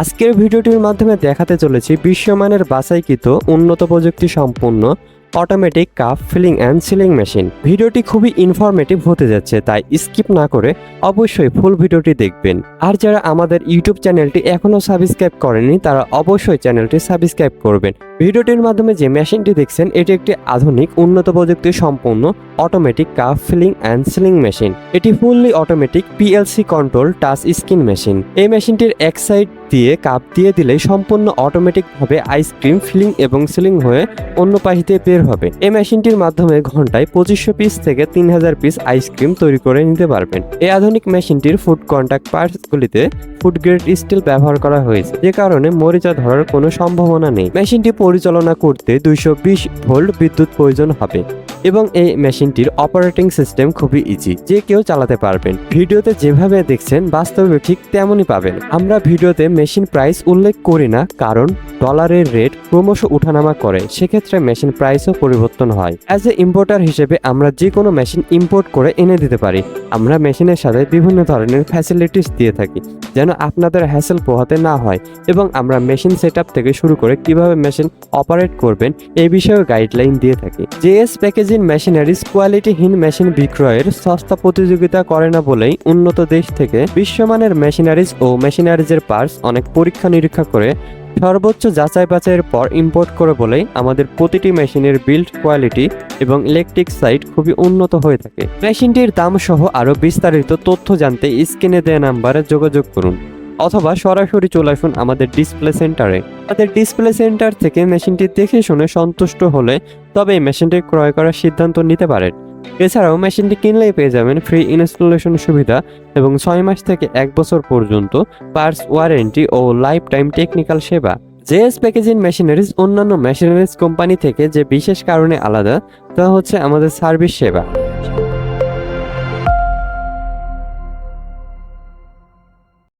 আজকের ভিডিওটির মাধ্যমে দেখাতে চলেছি বিশ্বমানের বাছাইকৃত উন্নত প্রযুক্তি সম্পন্ন automatic cup filling and sealing machine ভিডিওটি খুবই ইনফরমেটিভ হতে যাচ্ছে, তাই স্কিপ না করে অবশ্যই ফুল ভিডিওটি দেখবেন। আর যারা আমাদের ইউটিউব চ্যানেলটি এখনও সাবস্ক্রাইব করেনি তারা অবশ্যই চ্যানেলটি সাবস্ক্রাইব করবেন। ভিডিওটির মাধ্যমে যে মেশিনটি দেখছেন, এটি একটি আধুনিক, উন্নত প্রযুক্তি সম্পন্ন automatic cup filling and sealing machine এটি fully automatic PLC control touch screen machine এই মেশিনটির এক সাইড দিয়ে কাপ দিয়ে দিলে সম্পূর্ণ অটোমেটিকভাবে আইসক্রিম ফিলিং এবং সিলিং হয়ে অন্য দিয়ে বের হবে। এই মেশিনটির মাধ্যমে ঘন্টায় পঁচিশশো পিস থেকে তিন হাজার পিস আইসক্রিম তৈরি করে নিতে পারবেন। এই আধুনিক মেশিনটির ফুড কন্ট্যাক্ট পার্টসগুলিতে ফুড গ্রেড স্টিল ব্যবহার করা হয়েছে। যে কারণে মরিচা ধরার কোনো সম্ভাবনা নেই। মেশিনটি পরিচালনা করতে দুইশো বিশ ভোল্ট বিদ্যুৎ প্রয়োজন হবে। এবং এই মেশিনটির অপারেটিং সিস্টেম খুবই ইজি যে কেউ চালাতে পারবেন। ভিডিওতে যেভাবে দেখছেন, বাস্তবে ঠিক তেমনই পাবেন। আমরা ভিডিওতে মেশিন প্রাইস উল্লেখ করি না, কারণ ডলারের রেট ক্রমশ উঠানামা করে। সেক্ষেত্রে মেশিন প্রাইসও পরিবর্তন হয়। অ্যাজ এ ইম্পোর্টার হিসেবে আমরা যে কোনো মেশিন ইম্পোর্ট করে এনে দিতে পারি। আমরা মেশিনের সাথে বিভিন্ন ধরনের ফ্যাসিলিটিস দিয়ে থাকি, যেন আপনাদের হ্যাসেল পোহাতে না হয় এবং আমরা মেশিন সেট থেকে শুরু করে কীভাবে মেশিন অপারেট করবেন এই বিষয়ে গাইডলাইন দিয়ে থাকি। জেএস প্যাকেজিং মেশিনারিজ কোয়ালিটিহীন মেশিন বিক্রয়ের সস্তা প্রতিযোগিতা করে না বলেই উন্নত দেশ থেকে বিশ্বমানের মেশিনারিজ ও মেশিনারিজের পার্টস অনেক পরীক্ষা নিরীক্ষা করে সর্বোচ্চ যাচাই বাছাইয়ের পর ইম্পোর্ট করে বলেই আমাদের প্রতিটি মেশিনের বিল্ড কোয়ালিটি এবং ইলেকট্রিক সাইট খুবই উন্নত হয়ে থাকে। মেশিনটির দাম সহ আরও বিস্তারিত তথ্য জানতে স্ক্রিনে দেয়া নাম্বারে যোগাযোগ করুন অথবা সরাসরি চলে আসুন আমাদের ডিসপ্লে সেন্টারে আমাদের ডিসপ্লে সেন্টার থেকে মেশিনটি দেখে শুনে সন্তুষ্ট হলে তবে এই মেশিনটি ক্রয় করার সিদ্ধান্ত নিতে পারেন। এছাড়াও মেশিনটি কিনলেই পেয়ে যাবেন ফ্রি ইনস্টলেশন সুবিধা এবং ছয় মাস থেকে এক বছর পর্যন্ত পার্স ওয়ারেন্টি ও লাইফ টাইম টেকনিক্যাল সেবা। জেএস প্যাকেজিং মেশিনারিজ অন্যান্য মেশিনারিজ কোম্পানি থেকে যে বিশেষ কারণে আলাদা, তা হচ্ছে আমাদের সার্ভিস সেবা।